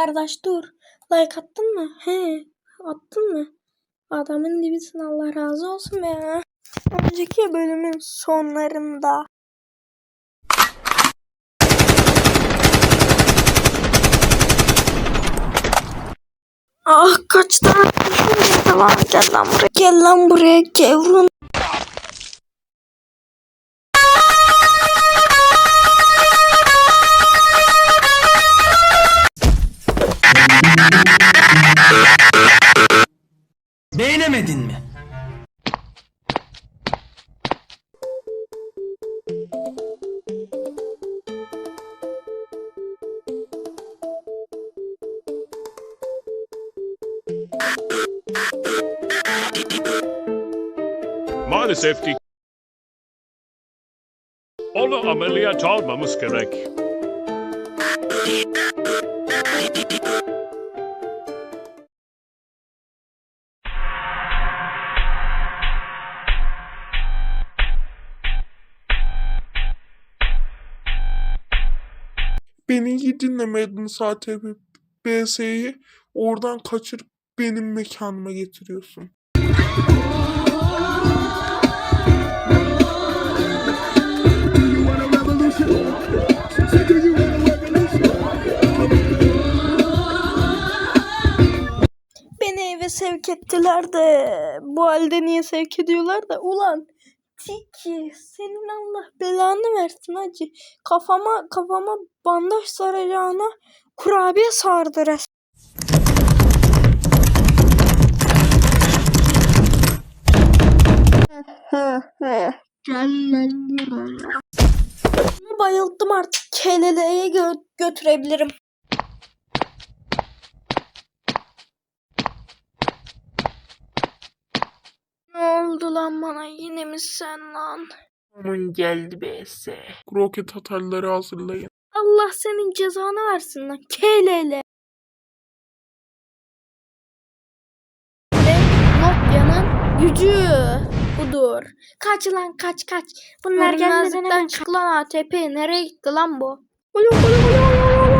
kardeş dur. Like attın mı? He attın mı? Adamın dibisin Allah razı olsun be. Önceki bölümün sonlarında. Ah kaç tane kurşun var gel lan buraya. Gel lan buraya Kevrun. Beğenemedin mi? Maalesef ki onu ameliyat almamız gerek. Beni iyi dinlemedin zaten BS'yi. Oradan kaçırıp benim mekanıma getiriyorsun. Beni eve sevk ettiler de bu halde niye sevk ediyorlar da ulan Tiki senin Allah belanı versin hacı. Kafama kafama bandaj saracağına kurabiye sardı resmen. Bunu Bayıldım artık keleleye gö- götürebilirim. Oldu lan bana yine mi sen lan? Aman geldi BS. Roket atarları hazırlayın. Allah senin cezanı versin lan kelele. Ve Nokia'nın gücü budur. Kaç lan kaç kaç. Bunlar gelmeden çık lan ATP. Nereye gitti lan bu? Ulu, ulu, ulu, ulu, ulu.